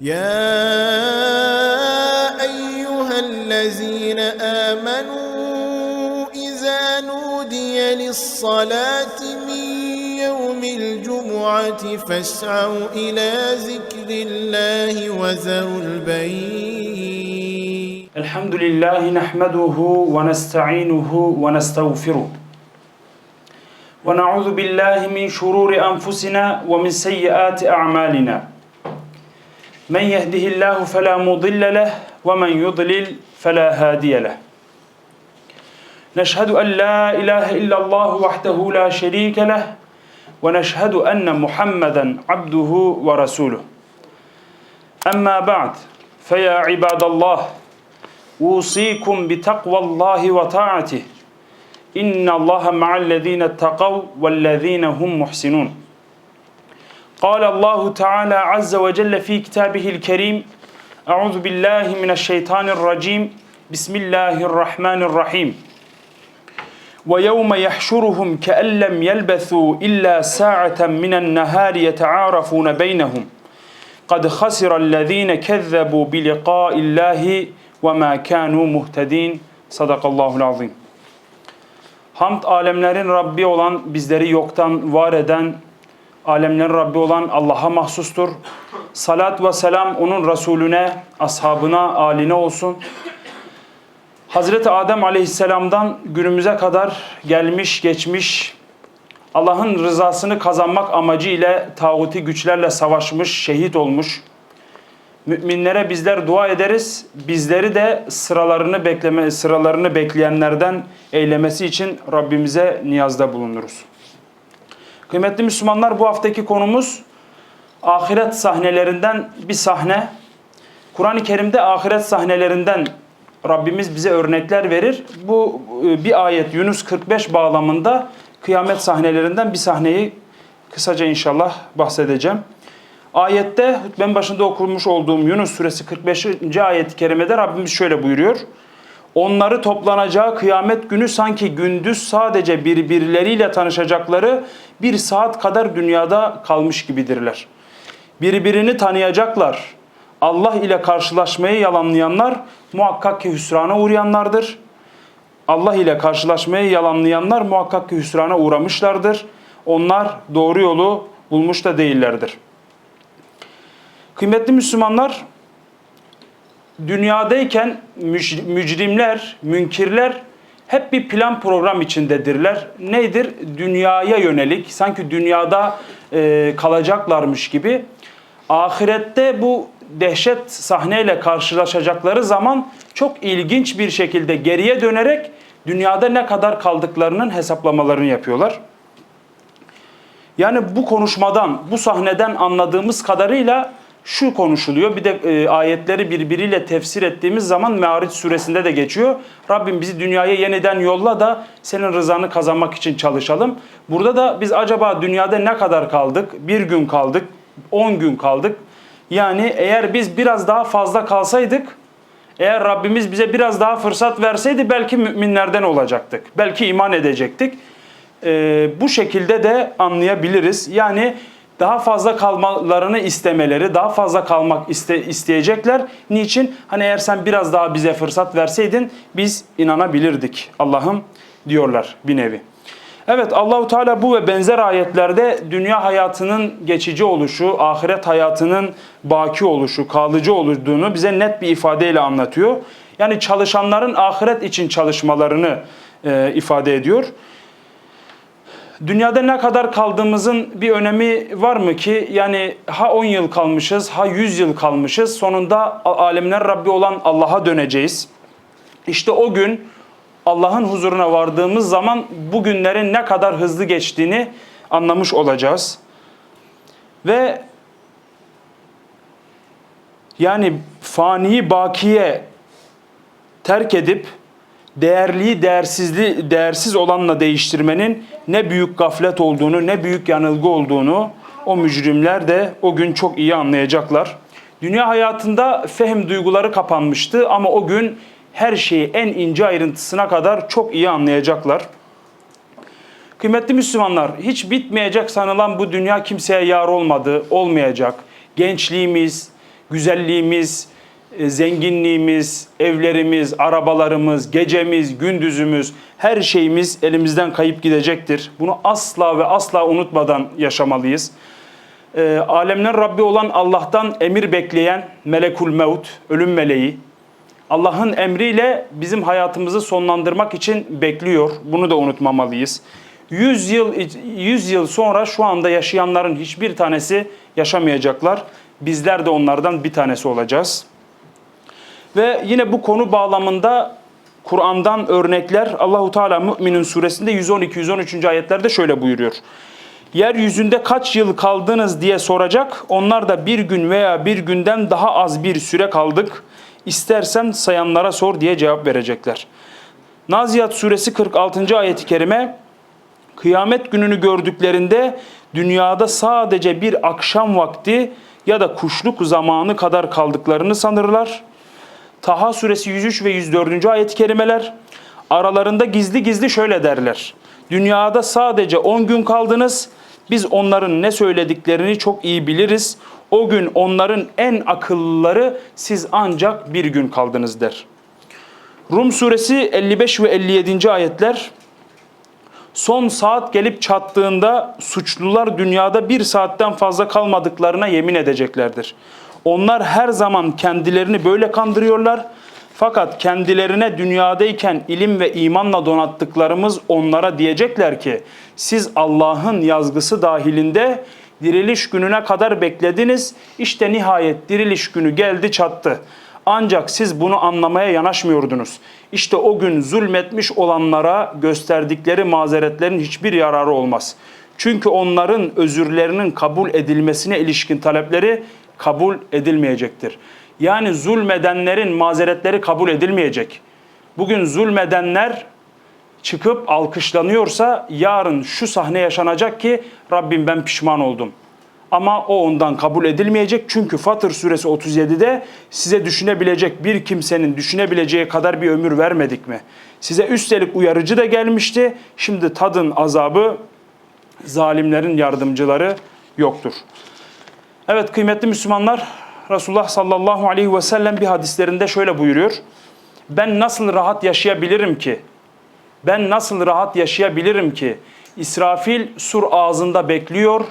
يا أيها الذين آمنوا إذا نودي للصلاة من يوم الجمعة فاسعوا إلى ذكر الله وذروا البيع الحمد لله نحمده ونستعينه ونستغفره. ونعوذ بالله من شرور أنفسنا ومن سيئات أعمالنا. من يهده الله فلا مضل له ومن يضلل فلا هادي له. نشهد أن لا إله إلا الله وحده لا شريك له ونشهد أن محمدا عبده ورسوله. أما بعد فيا عباد الله أوصيكم بتقوى الله وطاعته. إن الله مع الذين اتقوا والذين هم محسنون. قال الله تعالى عز وجل في كتابه الكريم أعوذ بالله من الشيطان الرجيم بسم الله الرحمن الرحيم ويوم يحشرهم كأن لم يلبثوا إلا ساعة من النهار يتعارفون بينهم قد خسر الذين كذبوا بلقاء الله وما كانوا muhtedin. Sadakallahul azim. Hamd alemlerin Rabbi olan, bizleri yoktan var eden, alemlerin Rabbi olan Allah'a mahsustur. Salat ve selam onun Resulüne, ashabına, aline olsun. Hazreti Adem aleyhisselamdan günümüze kadar gelmiş geçmiş Allah'ın rızasını kazanmak amacı ile tağuti güçlerle savaşmış, şehit olmuş. Müminlere bizler dua ederiz. Bizleri de sıralarını bekleme sıralarını bekleyenlerden eylemesi için Rabbimize niyazda bulunuruz. Kıymetli Müslümanlar bu haftaki konumuz ahiret sahnelerinden bir sahne. Kur'an-ı Kerim'de ahiret sahnelerinden Rabbimiz bize örnekler verir. Bu e, bir ayet Yunus 45 bağlamında kıyamet sahnelerinden bir sahneyi kısaca inşallah bahsedeceğim. Ayette hutbenin başında okunmuş olduğum Yunus suresi 45. ayet-i kerimede Rabbimiz şöyle buyuruyor. Onları toplanacağı kıyamet günü sanki gündüz sadece birbirleriyle tanışacakları bir saat kadar dünyada kalmış gibidirler. Birbirini tanıyacaklar. Allah ile karşılaşmayı yalanlayanlar muhakkak ki hüsrana uğrayanlardır. Allah ile karşılaşmayı yalanlayanlar muhakkak ki hüsrana uğramışlardır. Onlar doğru yolu bulmuş da değillerdir. Kıymetli Müslümanlar, dünyadayken müc- mücrimler, münkirler hep bir plan program içindedirler. Nedir? Dünyaya yönelik, sanki dünyada e, kalacaklarmış gibi. Ahirette bu dehşet sahneyle karşılaşacakları zaman çok ilginç bir şekilde geriye dönerek dünyada ne kadar kaldıklarının hesaplamalarını yapıyorlar. Yani bu konuşmadan, bu sahneden anladığımız kadarıyla şu konuşuluyor. Bir de e, ayetleri birbiriyle tefsir ettiğimiz zaman Me'ariç suresinde de geçiyor. Rabbim bizi dünyaya yeniden yolla da senin rızanı kazanmak için çalışalım. Burada da biz acaba dünyada ne kadar kaldık? Bir gün kaldık, on gün kaldık. Yani eğer biz biraz daha fazla kalsaydık, eğer Rabbimiz bize biraz daha fırsat verseydi belki müminlerden olacaktık. Belki iman edecektik. Ee, bu şekilde de anlayabiliriz. Yani daha fazla kalmalarını istemeleri, daha fazla kalmak iste, isteyecekler. Niçin? Hani eğer sen biraz daha bize fırsat verseydin biz inanabilirdik Allah'ım diyorlar bir nevi. Evet Allahu Teala bu ve benzer ayetlerde dünya hayatının geçici oluşu, ahiret hayatının baki oluşu, kalıcı olduğunu bize net bir ifadeyle anlatıyor. Yani çalışanların ahiret için çalışmalarını e, ifade ediyor. Dünyada ne kadar kaldığımızın bir önemi var mı ki? Yani ha 10 yıl kalmışız, ha 100 yıl kalmışız. Sonunda alemler Rabbi olan Allah'a döneceğiz. İşte o gün Allah'ın huzuruna vardığımız zaman bu günlerin ne kadar hızlı geçtiğini anlamış olacağız. Ve yani faniyi bakiye terk edip değerliyi değersizli değersiz olanla değiştirmenin ne büyük gaflet olduğunu, ne büyük yanılgı olduğunu o mücrimler de o gün çok iyi anlayacaklar. Dünya hayatında fehim duyguları kapanmıştı ama o gün her şeyi en ince ayrıntısına kadar çok iyi anlayacaklar. Kıymetli Müslümanlar, hiç bitmeyecek sanılan bu dünya kimseye yar olmadı, olmayacak. Gençliğimiz, güzelliğimiz, zenginliğimiz, evlerimiz, arabalarımız, gecemiz, gündüzümüz, her şeyimiz elimizden kayıp gidecektir. Bunu asla ve asla unutmadan yaşamalıyız. E, alemlerin Rabbi olan Allah'tan emir bekleyen melekul mevt, ölüm meleği, Allah'ın emriyle bizim hayatımızı sonlandırmak için bekliyor. Bunu da unutmamalıyız. 100 yıl 100 yıl sonra şu anda yaşayanların hiçbir tanesi yaşamayacaklar. Bizler de onlardan bir tanesi olacağız. Ve yine bu konu bağlamında Kur'an'dan örnekler Allahu Teala Mü'minun suresinde 112 113. ayetlerde şöyle buyuruyor. Yeryüzünde kaç yıl kaldınız diye soracak. Onlar da bir gün veya bir günden daha az bir süre kaldık. İstersen sayanlara sor diye cevap verecekler. Naziyat suresi 46. ayeti kerime kıyamet gününü gördüklerinde dünyada sadece bir akşam vakti ya da kuşluk zamanı kadar kaldıklarını sanırlar. Taha suresi 103 ve 104. ayet-i kerimeler aralarında gizli gizli şöyle derler. Dünyada sadece 10 gün kaldınız. Biz onların ne söylediklerini çok iyi biliriz. O gün onların en akıllıları siz ancak bir gün kaldınız der. Rum suresi 55 ve 57. ayetler Son saat gelip çattığında suçlular dünyada bir saatten fazla kalmadıklarına yemin edeceklerdir. Onlar her zaman kendilerini böyle kandırıyorlar. Fakat kendilerine dünyadayken ilim ve imanla donattıklarımız onlara diyecekler ki siz Allah'ın yazgısı dahilinde diriliş gününe kadar beklediniz. İşte nihayet diriliş günü geldi çattı. Ancak siz bunu anlamaya yanaşmıyordunuz. İşte o gün zulmetmiş olanlara gösterdikleri mazeretlerin hiçbir yararı olmaz. Çünkü onların özürlerinin kabul edilmesine ilişkin talepleri kabul edilmeyecektir. Yani zulmedenlerin mazeretleri kabul edilmeyecek. Bugün zulmedenler çıkıp alkışlanıyorsa yarın şu sahne yaşanacak ki Rabbim ben pişman oldum. Ama o ondan kabul edilmeyecek. Çünkü Fatır suresi 37'de size düşünebilecek bir kimsenin düşünebileceği kadar bir ömür vermedik mi? Size üstelik uyarıcı da gelmişti. Şimdi tadın azabı zalimlerin yardımcıları yoktur. Evet kıymetli Müslümanlar Resulullah sallallahu aleyhi ve sellem bir hadislerinde şöyle buyuruyor. Ben nasıl rahat yaşayabilirim ki? Ben nasıl rahat yaşayabilirim ki? İsrafil sur ağzında bekliyor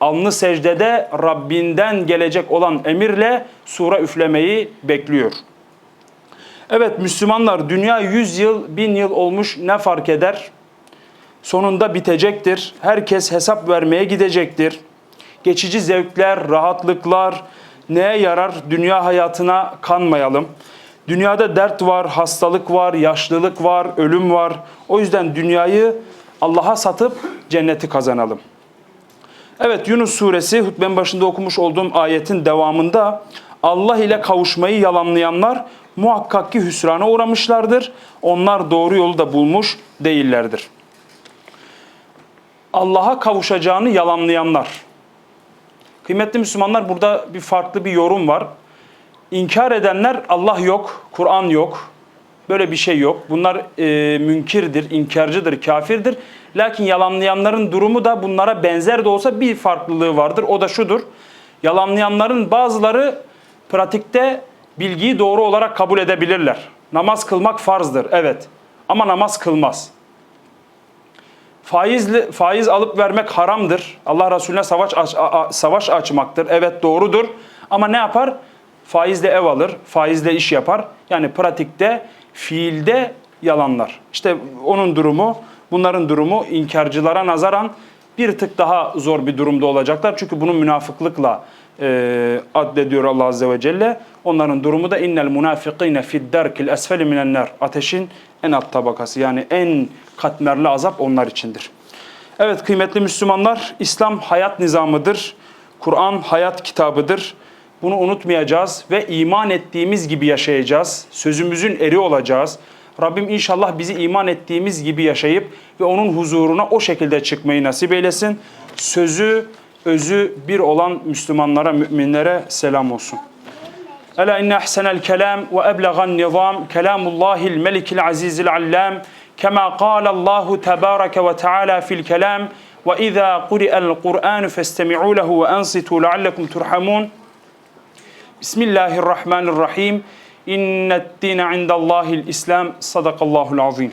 alnı secdede Rabbinden gelecek olan emirle sura üflemeyi bekliyor. Evet Müslümanlar dünya 100 yıl, 1000 yıl olmuş ne fark eder? Sonunda bitecektir. Herkes hesap vermeye gidecektir. Geçici zevkler, rahatlıklar neye yarar? Dünya hayatına kanmayalım. Dünyada dert var, hastalık var, yaşlılık var, ölüm var. O yüzden dünyayı Allah'a satıp cenneti kazanalım. Evet Yunus suresi hutbenin başında okumuş olduğum ayetin devamında Allah ile kavuşmayı yalanlayanlar muhakkak ki hüsrana uğramışlardır. Onlar doğru yolu da bulmuş değillerdir. Allah'a kavuşacağını yalanlayanlar. Kıymetli Müslümanlar burada bir farklı bir yorum var. İnkar edenler Allah yok, Kur'an yok, Böyle bir şey yok. Bunlar e, münkirdir, inkarcıdır, kafirdir. Lakin yalanlayanların durumu da bunlara benzer de olsa bir farklılığı vardır. O da şudur. Yalanlayanların bazıları pratikte bilgiyi doğru olarak kabul edebilirler. Namaz kılmak farzdır, evet. Ama namaz kılmaz. Faizli, faiz alıp vermek haramdır. Allah Resulüne savaş, aç, a, savaş açmaktır. Evet doğrudur. Ama ne yapar? Faizle ev alır, faizle iş yapar. Yani pratikte fiilde yalanlar. İşte onun durumu, bunların durumu inkarcılara nazaran bir tık daha zor bir durumda olacaklar. Çünkü bunu münafıklıkla e, addediyor Allah Azze ve Celle. Onların durumu da innel munafikine fid derkil esfeli minenler. Ateşin en alt tabakası yani en katmerli azap onlar içindir. Evet kıymetli Müslümanlar, İslam hayat nizamıdır. Kur'an hayat kitabıdır. Bunu unutmayacağız ve iman ettiğimiz gibi yaşayacağız. Sözümüzün eri olacağız. Rabbim inşallah bizi iman ettiğimiz gibi yaşayıp ve onun huzuruna o şekilde çıkmayı nasip eylesin. Sözü, özü bir olan Müslümanlara, müminlere selam olsun. Ela inne ahsenel kelam ve eblegan nizam kelamullahil melikil azizil allam kema Allahu tebareke ve teala fil kelam ve izâ kuri'el Kur'an festemi'û lehu ve ensitu leallekum turhamun Bismillahirrahmanirrahim. İnned dine indallahil İslam. Sadakallahul azim.